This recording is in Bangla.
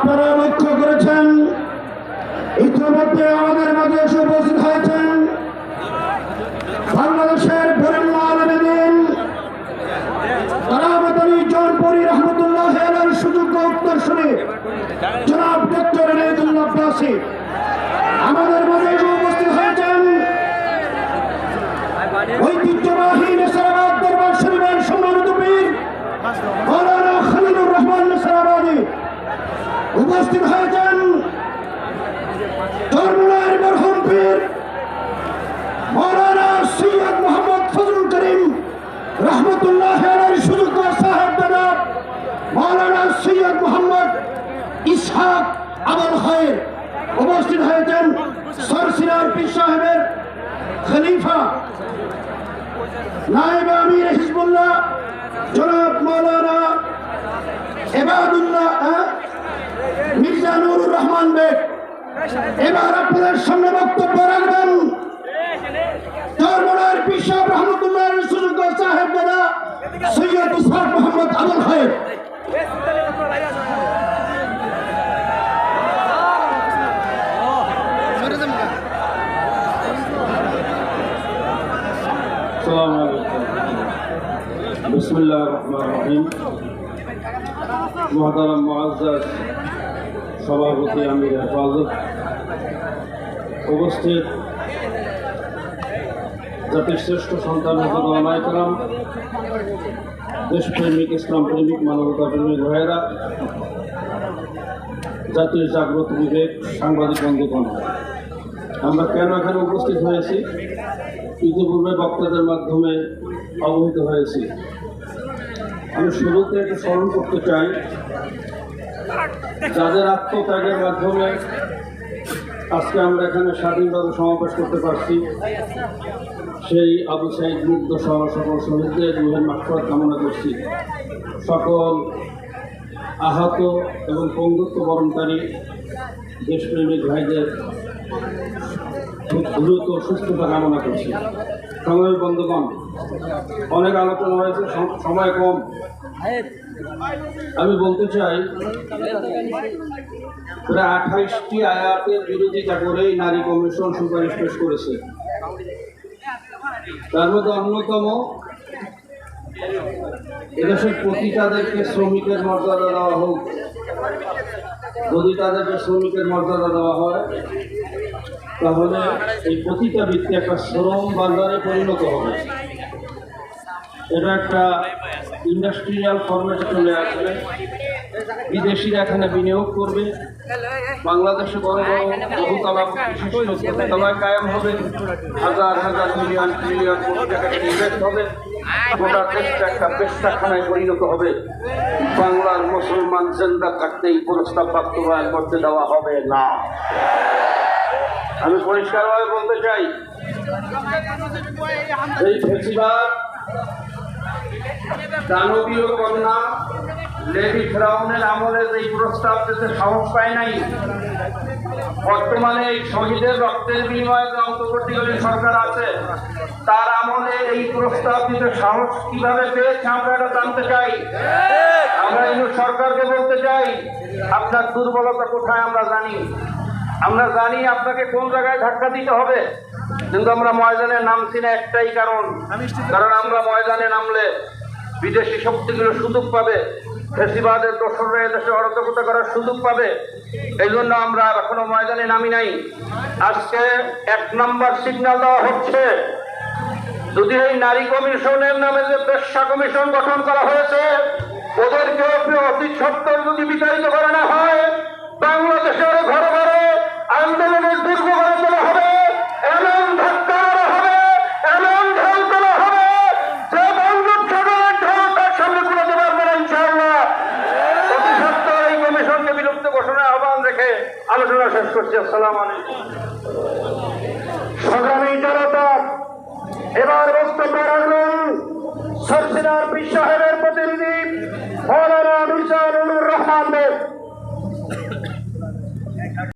আপনারা লক্ষ্য করেছেন? ইতিমধ্যে আমাদের মাঝে এসে উপস্থিত হয়েছেন বাংলাদেশের বরেণ্য আলমদিন তারাবতী জনপুরি রহমতুল্লাহ আলের সুযোগ্য উত্তরসূরি। জনাব ডক্টর আমাদের মাঝে এসে উপস্থিত হয়েছেন। ঐতিহ্যবাহী উপস্থিত হয়েছেন সৈয়দ মোহাম্মদ করিম রহমতুল্লাহ সৈয়দ মোহাম্মদ ইসহাক আবুল খায়ের উপস্থিত হয়েছেন সরসিনার পীর সাহেবের খলিফা নায়েব আমির হিজবুল্লাহ জনাব মৌলানা এবাদুল্লাহ নুরুর রহমান বেগ এবার আপনাদের সামনে বক্তব্য রাখবেন চরমনার পিসাব রহমতুল্লাহ সুযোগ্য সাহেব দাদা সৈয়দ ইসহাক মোহাম্মদ আবুল খায়ের السلام عليكم بسم الله الرحمن الرحيم মহতারাম মুআজ্জাজ সভাপতি আমির হেফাজত উপস্থিত জাতির শ্রেষ্ঠ সন্তান হজরাম দেশপ্রেমিক ইসলাম প্রেমিক মানবতা প্রেমিক ভাইয়েরা, জাতির জাগ্রত বিবেক, সাংবাদিক বন্ধুগণ, আমরা কেন এখানে উপস্থিত হয়েছি? ইতিপূর্বে বক্তাদের মাধ্যমে অবহিত হয়েছি। আমি শুরুতে একটু স্মরণ করতে চাই যাদের আত্মত্যাগের মাধ্যমে আজকে আমরা এখানে স্বাধীনভাবে সমাবেশ করতে পারছি, সেই আবু সাইদ মুগ্ধ সহ সকল শহীদদের রুহের মাক্ষর কামনা করছি। সকল আহত এবং বন্ধুত্ব বরণকারী দেশপ্রেমিক ভাইদের দ্রুত সুস্থতা কামনা করছি। সময় বন্ধুগণ, অনেক আলোচনা হয়েছে সময় কম। আমি বলতে চাই, প্রায় আঠাইশটি আয়াতের বিরোধিতা করেই নারী কমিশন সুপারিশ পেশ করেছে। তার মধ্যে অন্যতম এদেশের প্রতি তাদেরকে শ্রমিকের মর্যাদা দেওয়া হোক, যদি তাদেরকে শ্রমিকের মর্যাদা দেওয়া হয়, তাহলে এই প্রতিটা বৃত্তি একটা শ্রম বাজারে পরিণত হবে। এটা একটা ইন্ডাস্ট্রিয়াল ফরম্যাটে চলে আসবে। বিদেশিরা এখানে বিনিয়োগ করবে। বাংলাদেশে বড় বড় বহুতলা বহুতলায় কায়েম হবে। হাজার হাজার মিলিয়ন ট্রিলিয়ন কোটি টাকা ইনভেস্ট হবে। গোটা দেশটা একটা পেশাখানায় পরিণত হবে। বাংলার মুসলমান জেন্দা থাকতে এই প্রস্তাব বাস্তবায়ন করতে দেওয়া হবে না। আমি পরিষ্কারভাবে বলতে চাই, এই ফেসিবাদ দানবীয় কন্যা লেডি ফ্রাউনের আমলে এই প্রস্তাব দিতে সাহস পায় নাই, বর্তমানে এই শহীদের রক্তের বিনিময়ে যে অন্তর্বর্তীকালীন সরকার আছে, তার আমলে এই প্রস্তাব দিতে সাহস কীভাবে পেয়েছে আমরা এটা জানতে চাই। আমরা এই সরকারকে বলতে চাই, আপনার দুর্বলতা কোথায় আমরা জানি। আমরা জানি আপনাকে কোন জায়গায় ধাক্কা দিতে হবে, কিন্তু আমরা ময়দানে নামছি না একটাই কারণ। কারণ আমরা ময়দানে নামলে বিদেশি শক্তিগুলো সুযোগ পাবে। ফেসিবাদের দোসররা এদেশে অরাজকতা করার সুযোগ পাবে। এই জন্য আমরা এখনও ময়দানে নামি নাই। আজকে এক নম্বর সিগন্যাল দেওয়া হচ্ছে। যদি এই নারী কমিশনের নামে যে পেশা কমিশন গঠন করা হয়েছে, ওদেরকে অতি সত্তর যদি বিতাড়িত করা না হয়, বাংলাদেশের ঘরে ঘরে আন্দোলনের দুর্গ আলোচনা শেষ করছি, আসসালাম সংগ্রামী জনতা, এবার বক্তব্য রাখলেন সরসিনার বিশ্ব সাহেবের প্রতিনিধি মৌলানা মির্জা রহমান